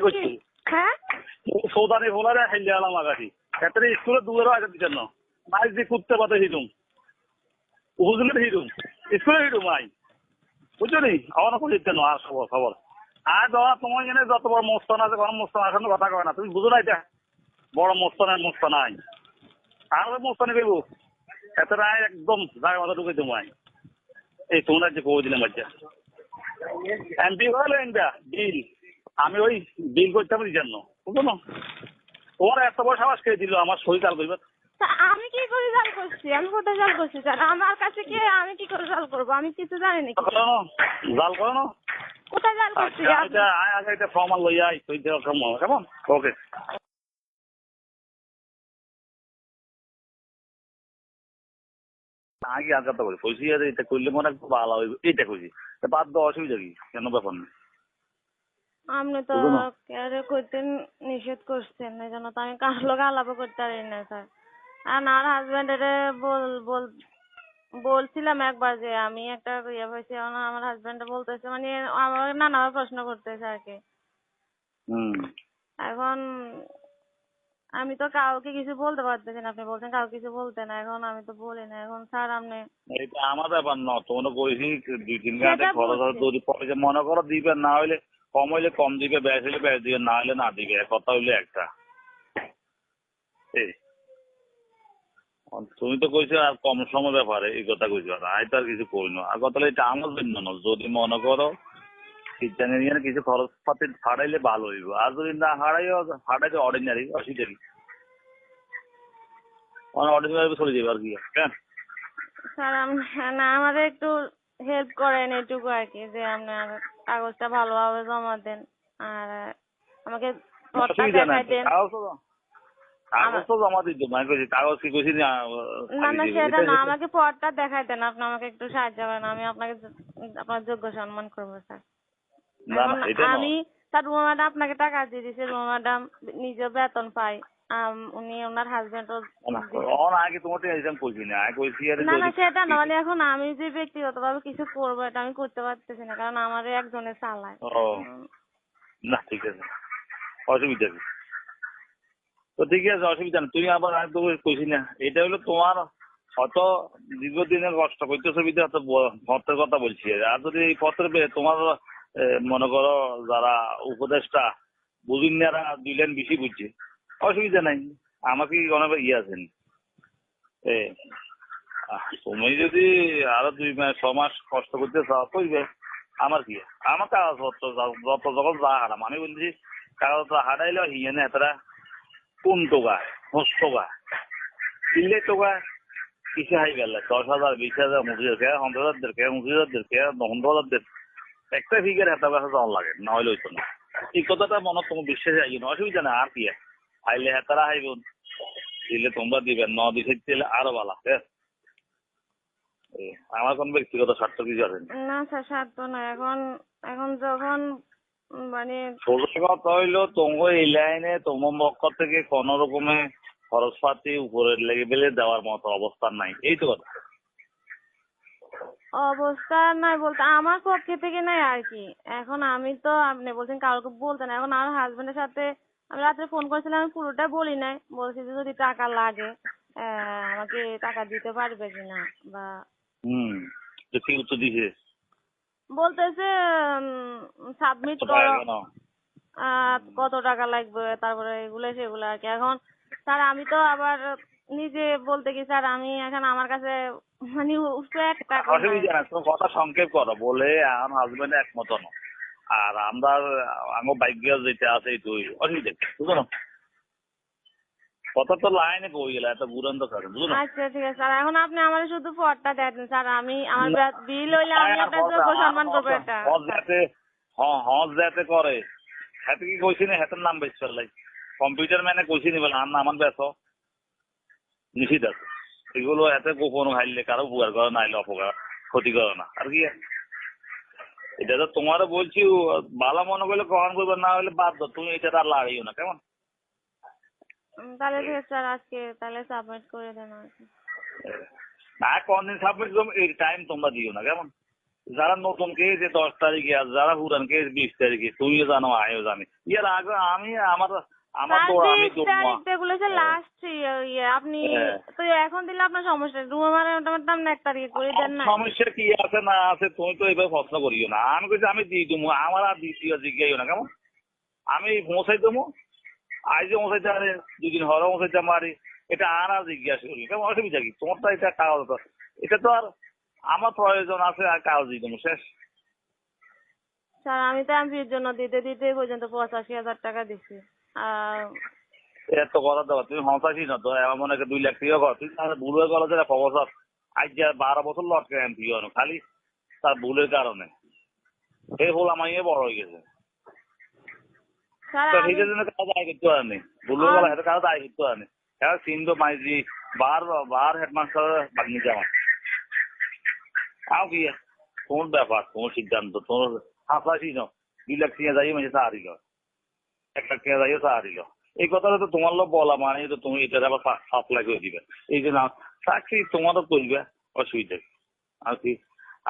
করছি হ্যাঁ? সৌদানি হোলারে হেলে আলাম আগাছি এতে স্কুলে দুয়ারও আগে দিচ্ছেন না মাইক দিয়ে কুত্তে পাতে হিরুম উপজেলার হিরুম স্কুলে হিরুম আই। বুঝছ নি? আমার কোনো দিতে না আর খবর খবর। আর ধরা তোমার এখানে যত বড় মোস্তান আছে কোনো মোস্তান এখন কথা কয় না। তুমি বুঝো না এটা বড় মোস্তানের মোস্তান আই। আর মোস্তানি পেবো এত রায় একদম জায়গা মাথা ঢুকে দেবো আই। এই তোমরা যে কবো দিলাম বাচ্চা এমপি হলো এটা বিল আমি ওই বিল করতাম জন্য। বুঝলো না? তোমার এত বড় সাহস খেয়ে দিল? আমার শরীর কাল করবে আমি কি করে জাল করছি? আমি কোথায় জাল করছি? স্যার আমার কাছে কি আমি কি করে জাল করব? আমি কিছু জানি না জাল করো না। কোথায় জাল করছি? আচ্ছা আয় আগে এটা ফর্ম আর লইয়া আই তুই দেওয়া কেমন ওকে আগে আর কথা বলি কইছি এটা করলে মনে হয় ভালো হইবে এটা কইছি। বাদ দাও অসুবিধা কি? কেন ব্যাপার না আপনি তো। কেয়ারে করতে নিষেধ করছেন এই জন্য তো আমি কার লোক আলাপও করতে পারি না স্যার আর আমার হাজবেন্ডের বল বল বলছিলাম একবার যে আমি একটা ইয়ে হয়েছে এখন আমার হাজবেন্ড বলতেছে মানে আমার নানাভাবে প্রশ্ন করতেছে আর কি এখন আমি তো কাউকে কিছু বলতে পারতেছি না আপনি বলছেন কাউকে কিছু বলতে না এখন আমি তো বলি না এখন স্যার আপনি এটা আমার ব্যাপার না তোমরা কইছি দুই তিন ঘণ্টা খরচ। যদি পরে যে মনে করো দিবে না হইলে কম হইলে কম দিবে, বেশ হইলে বেশ দিবে, না হইলে না দিবে কথা হইলে একটা। তুমি তো কইছো আর কম সময় ব্যাপারে, এই কথা কইছো আমি তো আর কিছু কই না। আর কথা এটা আমার জন্য না, যদি মনে করো খ্রিস্টান এরিয়ানে কিছু খরচ পাতি ফাড়াইলে ভালো হইব, আর যদি না হারাইও ফাড়াইলে অর্ডিনারি অসুবিধা কি অর্ডিনারি চলে যাবে আর কি হ্যাঁ? স্যার আমাদের একটু হেল্প করেন এটুকু আর কি, যে আপনার কাগজটা ভালোভাবে জমা দেন। আর আমাকে পথটা দেখাই দেন মানে না না সেটা না আমাকে পথটা দেখাই দেন আপনি আমাকে একটু সাহায্য করেন। আমি আপনাকে আপনার যোগ্য সম্মান করব স্যার। আমি স্যার রুমা ম্যাডাম আপনাকে টাকা দিয়ে দিছে রুমা ম্যাডাম নিজে বেতন পায়। আম, উনি ওনার হাজবেন্ডও না আগে তোমার এক্সাম কইছি না আগে কইছি আর না না সেটা না মানে এখন আমি যে ব্যক্তিগতভাবে কিছু করব এটা আমি করতে পারতেছি না কারণ আমার একজনের চালায়। ও না ঠিক আছে। অসুবিধা কি? তো ঠিক আছে অসুবিধা নেই। তুমি আবার আমি তো কইছি না। এটা হলো তোমার হয়তো দীর্ঘদিনের কষ্ট করতেছো বিধে হয়তো ব- পত্রের কথা বলছি। আর যদি এই পত্রে পেয়ে তোমার মনে করো যারা উপদেষ্টা বুঝিনারা দুই লাইন বেশি বুঝছে। অসুবিধা নাই। আমাকে কি কোনো ইয়ে আছেন তুমি যদি আরও দুই মাস ছ মাস কষ্ট করতে চাও করবে আমার কি? আমার কাগজপত্র যত যখন যা হারাম। আমি বলছি কাগজপত্র হারাইলে হিয়ে না কোন টোকা? হোস টোকা। কিনলে টোকা, কিসে হাই গেল? দশ হাজার, বিশ হাজার পঁচিশ হাজার পঞ্চাশ হাজার কে পঁচিশ হাজার কে পনেরো হাজার একটা ফিগার হাতে কাছে যাওয়ার লাগে, না হইলে হইতো না। এই কথাটা মনে তোমার বিশ্বাসে আই না, অসুবিধা না আর কি আইলে হেতারা হাইব দিলে তোমরা দিবে ন দিছে দিলে আরও ভালো আমার কোন ব্যক্তিগত স্বার্থ কিছু আছে না। স্যার স্বার্থ না এখন এখন যখন মানে সোজা কথা হইল তোমার এই লাইনে তোমার পক্ষ থেকে কোন রকমে খরচপাতি উপরের লেভেলে দেওয়ার মতো অবস্থান নাই। এই তো কথা। অবস্থা নাই বলতে আমার পক্ষে থেকে নাই আর কি। এখন আমি তো আপনি বলছেন কাউকে বলতেন এখন আমার হাজবেন্ডের সাথে আমি রাত্রে ফোন করেছিলাম আমি পুরোটা বলি নাই। বলছি যে যদি টাকা লাগে আমাকে টাকা দিতে পারবে কিনা বা হুম কি উত্তর দিছে বলতেছে সাবমিট করো। কত টাকা লাগবে তারপরে এগুলো সেগুলো আর কি। এখন স্যার আমি তো আবার নিজে বলতে কি স্যার আমি এখন আমার কাছে মানে উঠে এক টাকা নাই। অসুবিধা না তুমি কথা সংক্ষেপ করো বলে আমার হাজবেন্ড একমত না আর আমরা আমার বাইক যেটা আছে এই দুই অসুবিধা? বুঝো না? কথা তো লাইনে কই গেল এত বুড়ন্ত থাকে বুঝো আচ্ছা ঠিক আছে। স্যার এখন আপনি আমার শুধু পদটা দেন স্যার। আমি আমার। বিল হইলে আমি আপনার যোগ্য সম্মান করব এটা হজ যাতে হ্যাঁ হজ যাতে করে। হাতে কি কইছি না? হাতের নাম বেশ ফেললাই কম্পিউটার ম্যানে কইছি নি বলে নামান বেশ নিষিদ্ধ আছে। এগুলো এতে গোপন খাইলে কারও উপকার করে না অপকার ক্ষতি করে না। আর কি এটা তো তোমারও বলছি ভালো মনে করলে গ্রহণ করবে না হলে বাদ দাও তুমি এটা আর লাগাইও না কেমন? তাহলে ঠিক স্যার আজকে তাহলে সাবমিট করে দেন। না কোনদিন সাবমিট করব এই টাইম তোমরা দিও না কেমন? যারা নতুন খেয়েছে দশ তারিখে আর যারা পুরান খেয়েছে বিশ তারিখে তুমিও জানো আমিও জানি। এর আগে আমি আমার আমার তো আমি তো হ্যাঁ। লাস্ট ইয়ে আপনি হ্যাঁ। তো এখন দিলে আপনার সমস্যা রুমে মানে মোটামুটি আপনি এক তারিখে করে দেন না। সমস্যা কি আছে না আছে তুমি তো এবার প্রশ্ন করিও না। আমি কইছি আমি দেবো আমার আর দ্বিতীয় না কেমন? আমি পৌঁছাই দেবো আজ যে পৌঁছাইতে পারে দুদিন হরে পৌঁছাইতে পারি এটা আর আর জিজ্ঞাসা করি কেমন? অসুবিধা কি? তোমার তো এটা কাগজ তো এটা তো আর আমার প্রয়োজন আছে আর কাগজ দিয়ে দেবো শেষ। স্যার আমি তো এমপির জন্য দিতে দিতে পর্যন্ত পঁচাশি হাজার টাকা দিছি। এত কথা দেওয়া তুমি হতাশই না তো এমন মনে দুই লাখ টাকা কর তুই তাহলে ভুল হয়ে গেল যে খবর আজ যে বারো বছর লটকে খালি তার ভুলের কারণে। এই ভুল আমার ইয়ে বড় হয়ে গেছে। স্যার সেইটার জন্য কাজ দায় করতে পারেনি। ভুল হয়ে গেল সেটা কাজ দায় করতে পারেনি। এবার সিন্ধু মাইজি বার বার হেডমাস্টার বাগনি যাওয়া। আও কি কোন ব্যাপার তোমার সিদ্ধান্ত হাসাসি ন। দুই লাখ টাকা যাই মানে এক লাখ টাকা যাইও এই কথাটা তো তোমার লোক বলা মানে তো তুমি এটা আবার সাপ্লাই করে দিবে। এই জন্য চাকরি তোমারও করবে অসুবিধা আর কি?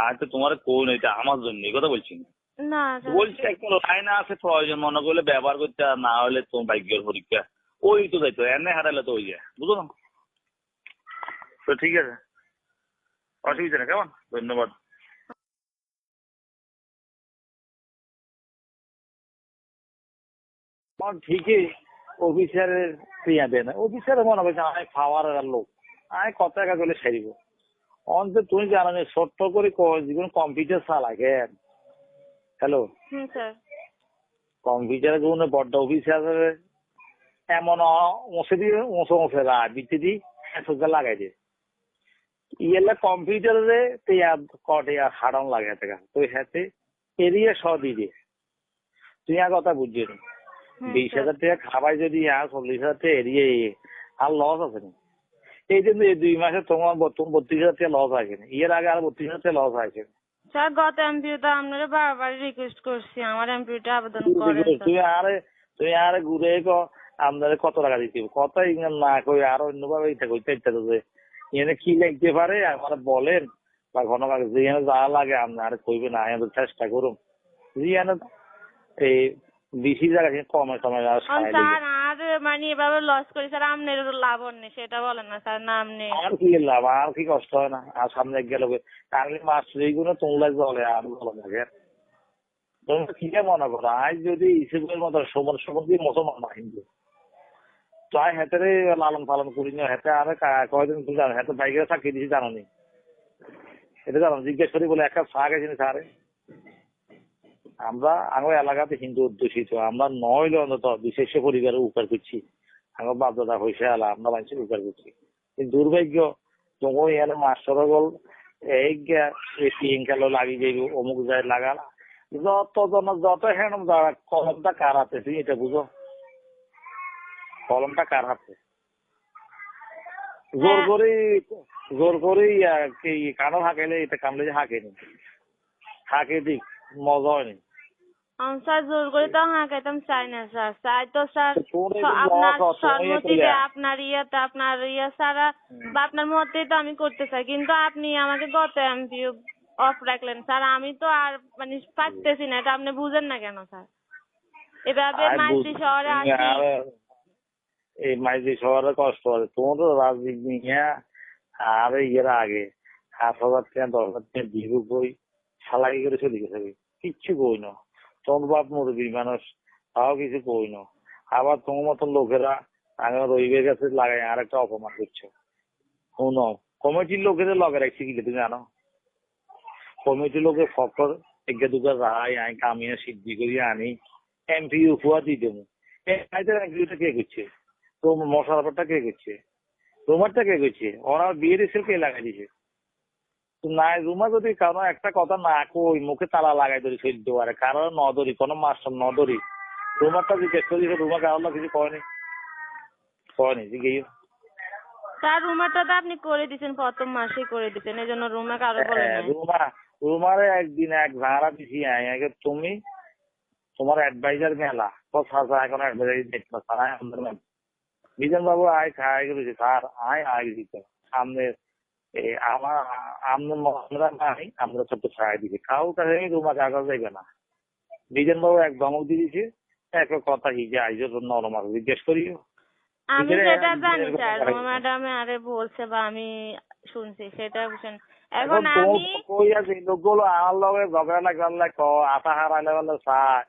আর তো তোমার কোন এটা আমার জন্য এই কথা বলছি না। না বলছি একটা লাইন আছে প্রয়োজন মনে করলে ব্যবহার করতে না হলে তোমার ভাগ্যের পরীক্ষা। ওই তো যাইতো এনে হারালে তো ওই যায় বুঝলো না? তো ঠিক আছে। অসুবিধা নেই কেমন? ধন্যবাদ। আমার ঠিকই অফিসারের পেঁয়া দেয় না। অফিসারে মনে করছে আমি খাওয়ার লোক। আমি কত টাকা করলে সারিব অন্তত তুমি জানো না ছোট্ট করে জীবন কম্পিউটার চালা কেন? Hello hmm sir. কম্পিউটারে কোনো বড্ড অফিসার এমন মুছে দিয়ে মুছে মুছে রা বিতে দি সোজা লাগাই দিয়ে ইয়েলে কম্পিউটারে তিয়া কটে আর হাড়ন লাগে তো হাতে এরিয়া স দি। দিয়ে তুই আর কথা বুঝছি না। বিশ। হাজার টাকা খাবাই যদি আর চল্লিশ হাজার টাকা এরিয়ে আর লস আছে না? এই এই দুই মাসে তোমার বর্তমান বত্রিশ হাজার টাকা লস আছে এর আগে আর বত্রিশ হাজার টাকা লস আছে স্যার গত এমপিওতে আপনারা বারবার রিকোয়েস্ট করছি। আমার এমপিওতে আবেদন করেন। তুই আরে তুই আরে ঘুরে ক আমাদের কত টাকা দিতে? কত ইংরেজ না কই আর অন্যভাবে এটা কইতে ইচ্ছা যে এনে কি লাগতে পারে? আমার বলেন। বা ঘন যেখানে যা লাগে আপনার কইবে না চেষ্টা করুন। যেখানে এই বেশি জায়গা থেকে কমে কমে আর ও সারাই স্যার আর মানে এভাবে লস করি স্যার লাভ নেই সেটা বলেন না স্যার আর কি লাভ আর কি কষ্ট হয় না। আর সামনে গেলে কাংলি মাছ এইগুলো তোমরা জলে আর জলে থাকে তোমরা কি মনে করো আজ যদি ইসেবের মতো সমান সমান দিয়ে মুসলমান না হিন্দু। তাই হেতেরে লালন পালন করি না হেতে আর কয়দিন তুমি জানো হেতে বাইকে চাকরি দিছি জানো নি। এটা জানো জিজ্ঞেস করি বলে একটা চা গেছি স্যারে? আমরা আমার এলাকাতে হিন্দু অধ্যুষিত আমরা নইলে অন্তত বিশেষ পরিবারের উপকার করছি। আমার বাপ দাদা হয়েছে আলা আমরা মানুষের উপকার করছি। কিন্তু দুর্ভাগ্য তোমার এখানে মাস্টার গল এই পিং খেলো লাগি যাইব অমুক যায় লাগালা যত জন যত হ্যাঁ কলমটা কার হাতে তুমি এটা বুঝো? কলমটা কার হাতে? জোর করে জোর করে কানো হাঁকাইলে এটা কামলে যে হাঁকেনি। হাঁকে দিক মজা হয়নি। স্যার জোর করে তো হাঁকাইতাম চাই না স্যার। চাই তো স্যার আপনার সম্মতিতে আপনার ইয়েতে আপনার ইয়ে ছাড়া বা আপনার মতেই তো আমি করতে চাই। কিন্তু আপনি আমাকে গত এমপি অফ রাখলেন স্যার। আমি তো আর মানে পারতেছি না এটা আপনি বুঝেন না কেন স্যার? এভাবে বুঝ- শহরে আসি এই মাইজি শহরে কষ্ট আছে তোমার তো রাজনীতি নিয়ে আর ইয়ের আগে হাজার টাকা দশ হাজার টাকা বিহু বই সালাকি করে চলে গেছে। কিচ্ছু কই না তোমার বাপ মানুষ তাও কিছু কই না। আবার তোমার মতন লোকেরা আমি রবিবের কাছে লাগাই আর একটা অপমান করছ। শুনো, কমিটির লোকেদের লগে রাখছি কি তুমি জানো? কমিটির লোকে ফকর একে দুটো রায়, আই কামিয়ে সিদ্ধি করি, আনি, এমপি উপহার দিয়ে দেবো। এমপিটা কে করছে? তোমার মশলা ব্যাপারটা কে করছে? তোমারটা কে করছে? ওরা বিয়ে দিয়েছিল কে লাগাই দিছে? তো না রুমা যদি কারও একটা কথা না কই মুখে তালা লাগাই ধরি ফেলতে পারে কারও নদরি কোনো মাস্টার নদরি রুমারটা জিজ্ঞেস করি রুমা কারও কিছু কয়নি কয়নি জিজ্ঞেস স্যার রুমারটা তো আপনি করে দিছেন প্রথম মাসেই করে দিছেন এই জন্য রুমে কারও বলেন হ্যাঁ, রুমা রুমারে একদিন এক ভাড়া দিছি আগে তুমি তোমার অ্যাডভাইজার মেলা তো সাজা এখন অ্যাডভাইজার দেখতে আমাদের মেলা বিজন বাবু আয় খাই গেছে স্যার আয় আয় দিতে। সামনে এই আমার নাই আমরা ছোট্ট ছায়া দিছি। কাউ কাছে রুমা কাগজ যাইবে না। বিজন বাবু এক ধমক দিয়ে দিছে এক কথা হিজে আইজো নরম জিজ্ঞেস করিও। আমি আমি জানি স্যার রুমা ম্যাডাম আরে বলছে বা আমি শুনছি সেটা বুঝছেন এখন আমি কই আছে এই লোকগুলো আমার লগে ঝগড়া লাগা লাগ আশা হারাইলে বলে চায়।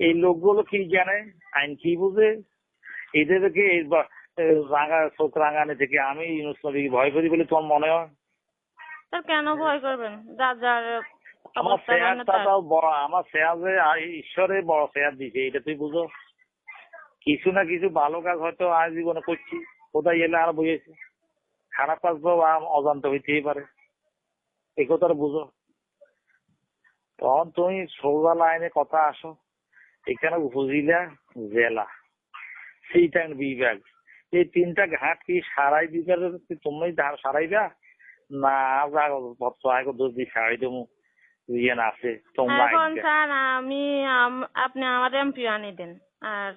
এই লোকগুলো কি জানে? আইন কি বুঝে? এদেরকে রাঙা চোখ রাঙানি থেকে আমি ইউনুস নবীকে ভয় করি বলে তোমার মনে হয়? কেন ভয় করবেন? যার যার আমার শেয়ারটা তাও বড় আমার শেয়ার যে ঈশ্বরে বড় শেয়ার দিছে এটা তুই বুঝো? কিছু না কিছু ভালো কাজ হয়তো আজ জীবনে করছি কোথায় এলে আর বুঝেছি খারাপ কাজ তো আম- অজান্ত হইতেই পারে। এই কথাটা বুঝো। তখন তুমি সোজা লাইনে কথা আসো এখানে উপজেলা জেলা সিট অ্যান্ড বিভাগ এই তিনটা ঘাট কি সারাই দিবে তুমি ধার সারাইবা? না পত্র আগে দোষ দিয়ে সারাই দেবো। ইয়ে না আছে তোমরা এখন স্যার আমি আপনি আমার এমপি আনি দেন আর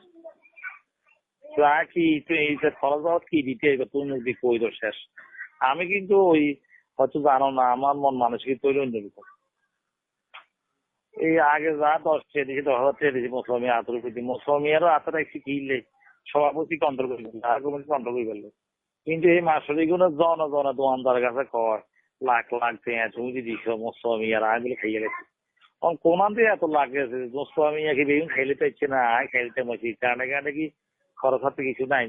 তা কি এই যে খরচ কি দিতে হইবে? তুই মুখ কই দো শেষ? আমি কিন্তু ওই হয়তো জানো না আমার মন মানসিক তৈরি অন্য এই আগে যা দশ চেয়ে দিয়েছি দশ হাজার চেয়ে দিয়েছি মুসলমি আতর প্রতি মুসলমিয়ারও আতটা একটু কিনলে সভাপতি কন্ট্রোল করে আর কমিটি কন্ট্রোল করে ফেলল কিন্তু এই মাসরি গুলো জন জন দোকানদার কাছে কয় লাখ লাখ পেঁয়াজ তুমি যদি দিছো মুসলমিয়ার আমি বলে খাইয়ে গেছি। দিয়ে এত লাখ গেছে মুসলমিয়া কি বেগুন খাইলে তো ইচ্ছে না খাইতে মছি কারণে কারণে কি খরচ হাতে কিছু নাই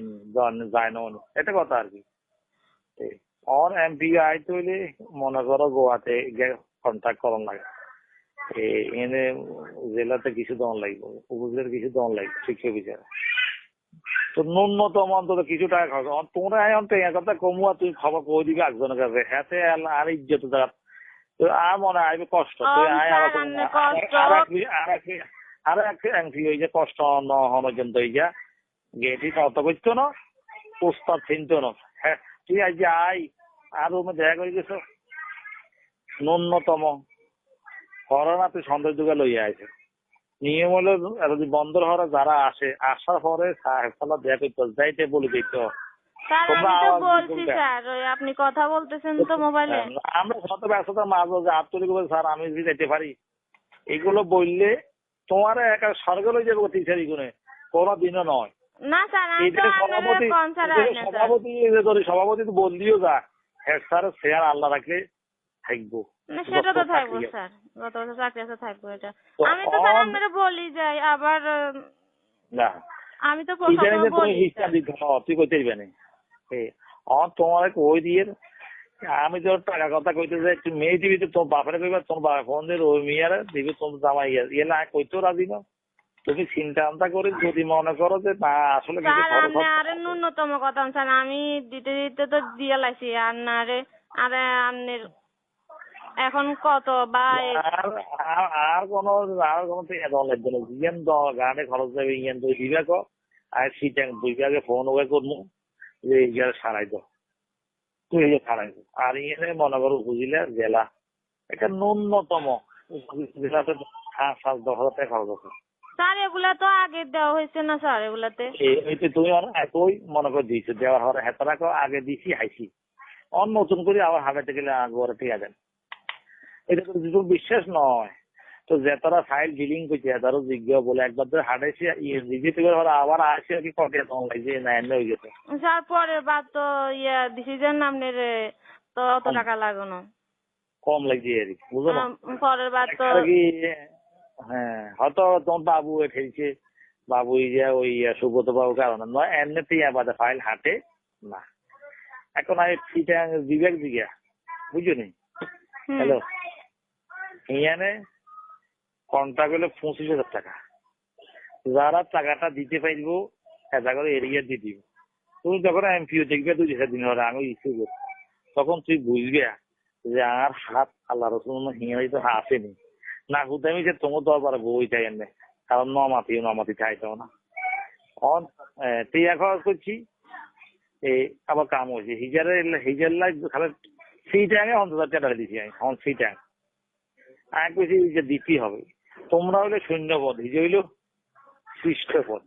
যায় না এটা কথা আর কি। অন এমপি আইতে হইলে মনে করো গোয়াতে কন্ট্যাক্ট করন লাগে। এনে জেলাতে কিছু দন লাগবে উপজেলার কিছু দন লাগবে, শিক্ষা বিচারে। তো ন্যূনতম অন্তত কিছু টাকা খরচ তোমরা এখন তো এক কথা কমুয়া তুই খবর কই দিবি একজনের কাছে হাতে আর ইজ্জত জায়গা আর মনে হয় আইবে কষ্ট। আর এক এমপি হই যে কষ্ট ন হন পর্যন্ত হই যা গেটি কত করতো না প্রস্তাব চিনতো না। হ্যাঁ তুই আজ আই আর রুমে দেখা করে গেছো ন্যূনতম। করোনা তুই সৌন্দর্যকে লইয়া আছে নিয়ম হলো যদি বন্দর হওয়ার যারা আসে আসার পরে করতে যাইতে বলে দিত। আপনি কথা বলতেছেন তো মোবাইলে। আমরা শত ব্যস্ততার মাঝে যে আত্মরিক স্যার আমি যদি যেতে পারি এগুলো বললে তোমার একা সরকার হয়ে যাবে টিচার গুনে কোনো দিনও নয়। না স্যার সভাপতি সভাপতি সভাপতি তো বললিও যা। হেড স্যার শেয়ার আল্লাহ রাখলে থাকব। না সেটা তো থাকব স্যার। গত বছর চাকরি আছে থাকব এটা। আমি তো স্যার আপনারা বলি যাই আবার না। আমি তো তুমি বলি হিসাব দিতে হবে, তুই কইতে দিবে না। অন তোমার কই দিয়ে আমি তোর টাকা কথা কইতে যাই তুই মেয়ে দিবি তো তোমার বাপরে কইবা তোমার বাবা ফোন দিয়ে ওই মেয়ের দিবি তোমার জামাই ইয়ে না কইতেও রাজি না। তুমি চিন্তা ভাবনা করে যদি মনে করো যে না আসলে আপনি হচ্ছে আরে ন্যূনতম কথা স্যার আমি দিতে দিতে তো দিয়ে লাইছি আর না রে আরে আপনার এখন কত? বা আর কোনো আর কোনো লাগবে না ইয়েন দ গাড়ি খরচ যাবে ইয়েন দুই কো। আর সিটাং দুই ফোন ওয়ে করব। যে ইয়ার সারাই দাও। তুই এই সারাই দাও। আর ইয়েনে মনে করো বুঝিলে জেলা। এটা ন্যূনতম। জেলাতে পাঁচ সাত দশ হাজার টাকা খরচ আছে। স্যার এগুলা তো আগে দেওয়া হয়েছে না স্যার এগুলাতে? তুমি আর একই মনে করে দিয়েছ। দেওয়ার হেতারা আগে দিছি হাইছি। অন নতুন করে আবার হাগাতে গেলে আগরে ঠিক আছে এটা তো বিশ্বাস নয় তো যে তারা ফাইল ডিলিং করছে তারও জিজ্ঞ বলে। একবার ধরে ইয়ে দিতে করে ওরা আবার আসে আর কি কটে তখন লাগছে না এমনি হয়ে গেছে। স্যার পরের বার তো ইয়া ডিসিশন আপনার তো অত টাকা লাগানো কম লাগছে আর কি বুঝো না পরের বার তো হ্যাঁ হয়তো তোমার বাবু ঠেলছে। বাবু যে ওই সুব্রত বাবু কারণে নয় এমনিতে বাদে ফাইল হাঁটে না। এখন আমি ফিটা বিবেক বুঝছ নি হ্যালো ইয়ানে কন্ট্রাক্ট হলো পঁচিশ হাজার টাকা। যারা টাকাটা দিতে পারব এটা করে এরিয়া দিয়ে দিব। তুমি যখন এমপিও দেখবে, দুই চার দিন হলে আমি ইস্যু করব। তখন তুই বুঝবে যে আর হাত আল্লাহ রসুন হিয়ারি তো আসেনি। না হুদামি যে তোমার দরবার বই চাই এনে, কারণ নমাতি নমাতি চাইতেও না। অন তুই এখন করছি। এই আবার কাম হয়েছে। হিজারে হিজার লাগ খালি টাইমে অন্তত টাকা দিছি আমি, এখন সেই আমি কইছি যে দিতেই হবে। তোমরা হইলে সৈন্যপদ হিজে হইল খ্রিস্টপদ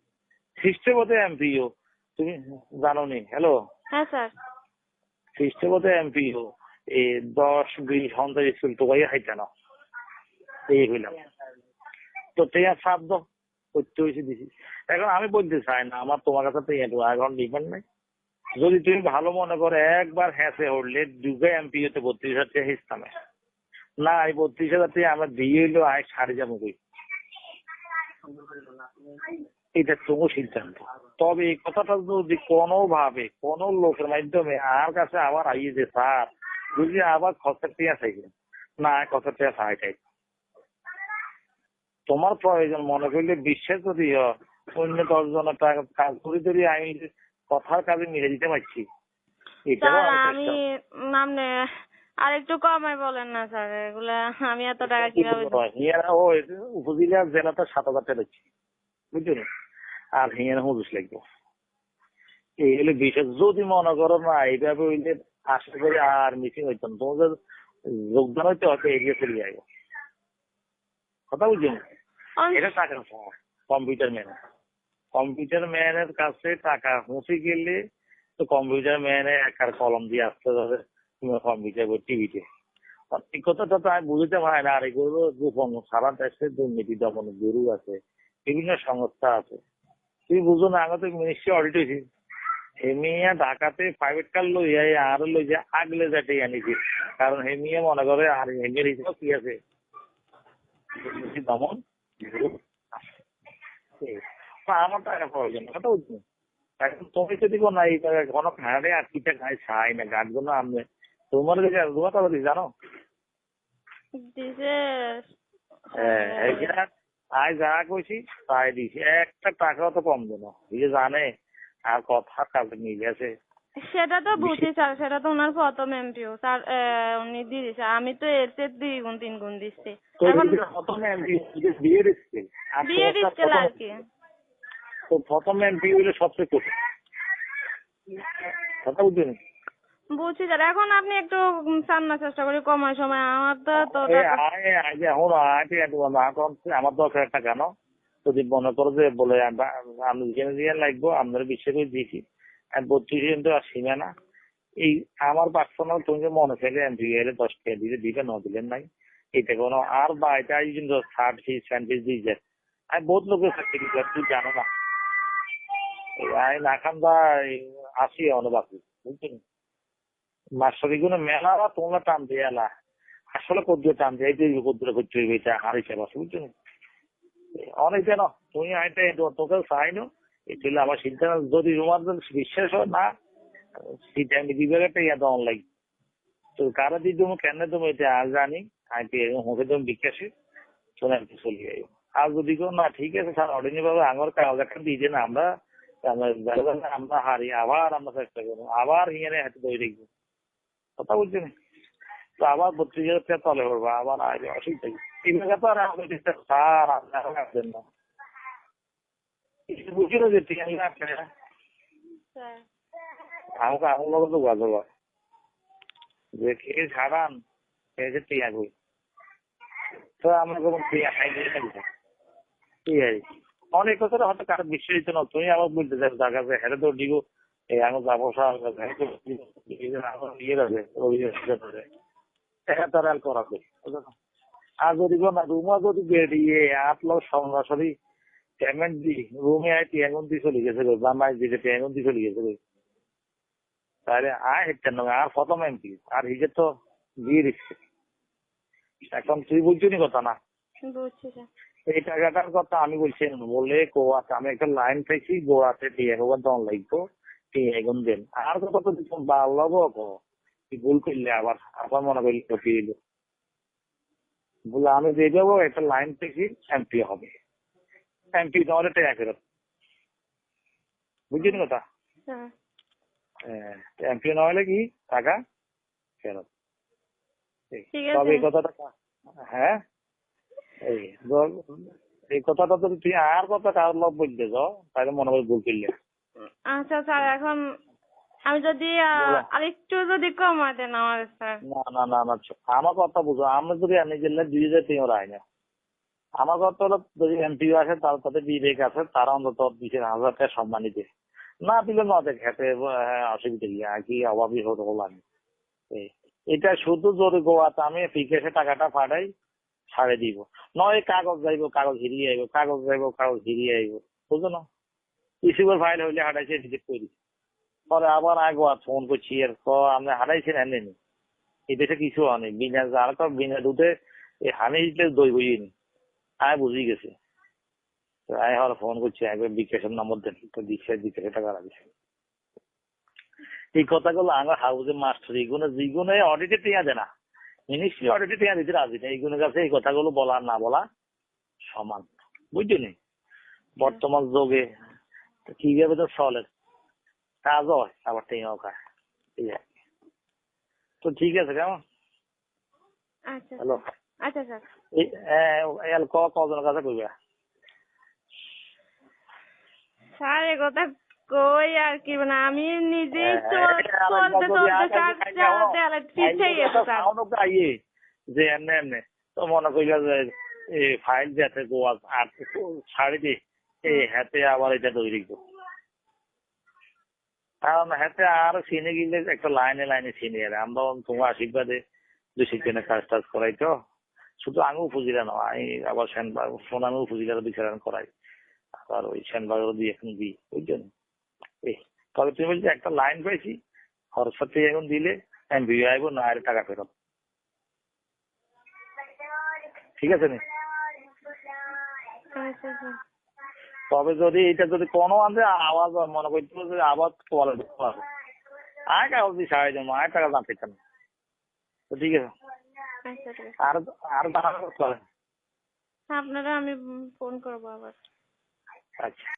খ্রিস্টপদে এমপিও তুমি জানো নি হ্যালো হ্যাঁ স্যার। খ্রিস্টপদে এমপিও এই দশ বিশ ঘণ্টা স্কুল তো ভাই হাইতে না এই হইলাম। তো সাত দাও। করতে হয়েছে দিছি। এখন আমি বলতে চাই না আমার তোমার কাছে তো এখন ডিপেন্ড নাই। যদি তুমি ভালো মনে করো একবার হ্যাসে উঠলে দুগে এমপি হতে বত্রিশ হাজার হিসতামে না এই বত্রিশ হাজার টাকা আমার দিয়ে হইল আয় সাড়ে যাব এটা তোমার সিদ্ধান্ত। তবে এই কথাটা যদি কোনো ভাবে কোনো লোকের মাধ্যমে আর কাছে আবার আইয়ে যে স্যার যদি আবার খরচের টিয়া চাইবে না খরচের টিয়া চাই তোমার প্রয়োজন মনে করলে বিশ্বাস যদি অন্য দশ জনের টাকা কাজ করে যদি আমি কথার কাজে মিলে দিতে পারছি। আমি নামনে আর একটু কমাই বলেন না স্যার এগুলা আমি এত টাকা কীভাবে দিব? হিয়ারা ও উপজেলা জেলাতে সাত হাজার টাকা দিচ্ছি বুঝছ না? আর হিয়ারা হুজুস লাগবে এই হলে বিশেষ যদি মনে করো না এইভাবে হইলে আশা করি আর মিটিং হইতো না তোমাদের যোগদান হইতে হয়তো এগিয়ে চলে যাইব কথা বুঝছ না? অন- এটা টাকা কম্পিউটার ম্যান কম্পিউটার ম্যানের কাছে টাকা পৌঁছে গেলে তো কম্পিউটার ম্যানে একার কলম দিয়ে আসতে হবে কম্পিউটার টিভিতে এই কথাটা তো আমি বুঝতে পারি না, আর এগুলো গোপন সারা দেশে দুর্নীতি দমন গুরু আছে, বিভিন্ন সংস্থা আছে। তুমি বুঝো না আগে তো মিনিস্ট্রি অডিট হয়েছে। হেমিয়া ঢাকাতে প্রাইভেট কার লই যায় আর লই যায় আগলে যাতে আনিছে কারণ হেমিয়া মনে করে, আর হেমিয়ার হিসাব কি আছে? দমন। আমার টাকা প্রয়োজন, কথা বুঝছ এখন তুমি যদি কোনো না, এই জায়গায় কোনো খাড়ে আর কিটা খাই চাই না, গাছগুলো তোমার কাছে বলি জানো? দিছে। আজ যা কইছি তাই দিছি। একটা টাকাও তো কম দেবো এই জানে আর কথা কাজে মিলে আছে। সেটা তো বুঝি স্যার সেটা তো ওনার প্রথম এমপিও। স্যার উনি দিয়ে দিছে। আমি তো এর চেয়ে দুই গুণ তিন গুণ দিচ্ছি। এখন এমপি বিয়ে দিচ্ছে আর বিয়ে দিচ্ছে আর প্রথম- কি। তো প্রথম এমপি হইলে সবচেয়ে কঠিন। কথা বুঝছেন? বুঝছি স্যার। এখন আপনি একটু উম, চেষ্টা করি কমার সময়। আমার তো তো আয় আয় যে এখন না আমার দরকার একটা কেন যদি মনে করো যে বলে আমি যেখানে দিয়ে লাগবো আপনার বিশ্বে করে দিয়েছি। আর বত্রিশ কিন্তু আর না। এই আমার পার্সোনাল তুমি যে মনে চাইলে এমপি এলে দশ টাকা দিলে দিবে ন দিলেন নাই। এটা কোনো আর বা এটা এই কিন্তু থার্ড ফিস সেন্ট ফিস দিয়ে যায় আমি বহুত লোকের দিচ্ছি তুই জানো না। আই না খান বা আসি অনেক বাকি বুঝছেন? মাস্টারি গুলো মেলা তোমরা টান দিয়ে এলা। আসলে কদ্দুর টান দিয়ে, এই কদ্দুর করতে হইবে এটা আর হিসাব আছে বুঝছেন অনেক যেন তুমি আইটা তোকে এটা আমার সিদ্ধান্ত, যদি তোমার বিশ্বাস হয় না সেটা আমি বিভাগ একটা ইয়া দেওয়ার লাগি তো কারা দিয়ে দেবো, কেন দেবো, এটা আর জানি। আমি হোকে দেবো, বিকাশে চলে কি চলে যাই। আর যদি কেউ না, ঠিক আছে, স্যার অর্ডিনারি ভাবে আমার কাগজ একটা দিয়ে আমরা আমরা হারি আবার আমরা চেষ্টা করব, আবার হিয়ারে হাতে দই রাখব কথা বুঝছেন তো আবার বত্রিশ হাজার টাকা তলে পড়ব আবার আসবে অসুবিধা এই জায়গা তো আর আমাদের স্যার আপনারা না। বুঝিল যে ঠিক আছে আপনারা আমাকে আমার লোক তো হয় যে খেয়ে ছাড়ান খেয়েছে টিয়া কই। তো আমরা টিয়া খাই দিয়ে ঠিক আছে অনেক কথা হয়তো কারও বিশ্বাস দিতে না তুমি আবার বলতে চাই কাছে হেরে তো দিব। যাব ইয়ে এটা আর যদি না রুমা যদি বেরিয়ে সরাসরি পেমেন্ট দি রুমে আয় টিয়াগুন দিয়ে চলে গেছে গো বা মাই দিকে টিয়াগুন দিয়ে চলে গেছে গো তাহলে আয় হেঁটেন না আর প্রথম এমপি আর হিজে তো দিয়ে দিচ্ছে এখন তুই বুঝছি নি কথা না এই টাকাটার কথা আমি বলছি। বলে গোয়াতে আমি একটা লাইন পেয়েছি গোয়াতে টিয়া গোয়া দন লাগবো এগুন দেন। আর তো কত ভালো গো ভুল করলে আবার আবার মনে করলি ক্ষতি হইল। বলে আমি দিয়ে যাব একটা লাইন পেয়েছি এমপি হবে। এমপি তোমার টিয়া ফেরত। বুঝছেন কথা? এমপি না হলে কি টাকা ফেরত। ঠিক তবে এই কথাটা হ্যাঁ? এই এই কথাটা তো তুই আর কথা কারোর লোক বলতে যাও তাহলে মনে হয় ভুল করলে। আচ্ছা স্যার এখন আমি যদি। আরেকটু যদি কমাই দেন আমার স্যার। না না না না আমার কথা বুঝো আমরা যদি আমি গেলে দুই হাজার তিন রায় না আমার কথা হলো যদি এমপি আছে তার সাথে বিবেক আছে তারা অন্তত বিশ হাজার টাকা সম্মানী দেয় না দিলে না দেখ খেতে অসুবিধা কি আর কি অভাবী হতে হলো আমি এটা শুধু যদি গোয়াতে আমি বিকাশে টাকাটা পাঠাই ছাড়ে দিব। নয় কাগজ যাইব কাগজ হিরিয়ে আইব কাগজ যাইব কাগজ হিরিয়ে আইব বুঝছ না রিসিভার ফাইল হইলে হাঁটাইছে রিজেক্ট করি পরে আবার আগে ফোন করছি আর ক আপনি হারাইছেন এই দেশে কিছু হয়নি বিনা আর তো বিনা দুধে এই হানি দিতে দই বইনি আমি বুঝি গেছে। আমি হলে ফোন করছি একবার বিকাশের নম্বর দেন। তো বিকাশ বিকাশে টাকা লাগছে এই কথাগুলো আমার হাউসে মাস্টার, এইগুলো যেগুলো অডিটে টিয়া দেয় না মিনিস্ট্রি অডিটে টিয়া দিতে রাজি না এইগুলোর কাছে এই কথাগুলো বলা না বলা সমান। বুঝলি বর্তমান যুগে কীভাবে তো হয় আবার খায় ঠিক আছে তো ঠিক আছে কেমন হ্যালো আচ্ছা স্যার এল ক কজনের কাছে কইবা স্যার এ কথা কই আর কি মানে আমি চলতে চলতে স্যার যা খাইতে দেয়ালে পিছিয়ে গেছে স্যার যে এমনি এমনি তো মনে কইলা যে ফাইল যাতে গোয়া আর এই হাতে আবার এটা তৈরি কারণ হাতে আর চিনে গেলে একটা লাইনে লাইনে চিনি আর। আমরা তোমার আশীর্বাদে দুই শিক্ষণের কাজ টাজ করাই তো। শুধু আমি উপজেলা নয়, আমি আবার সেনবাগ সোনামি উপজেলার বিচারণ করাই। আবার ওই সেনবাগেরও দিয়ে এখন দিই বুঝছেন এই, তবে তুমি বলছি একটা লাইন পাইছি খরচাতে এখন দিলে এমবি আইব না আর টাকা ফেরত। ঠিক আছে নি? আচ্ছা স্যার তবে যদি এটা যদি কোনো আনতে আওয়াজ মনে করতে যদি যে আওয়াজ দিতে পারবে আয় কাগজ দিয়ে সারাই জমা আয় টাকা দাম পেতাম তো ঠিক আছে। আচ্ছা আর আর দাঁড়ানো করতে আপনারা আমি ফোন করব আবার। আচ্ছা।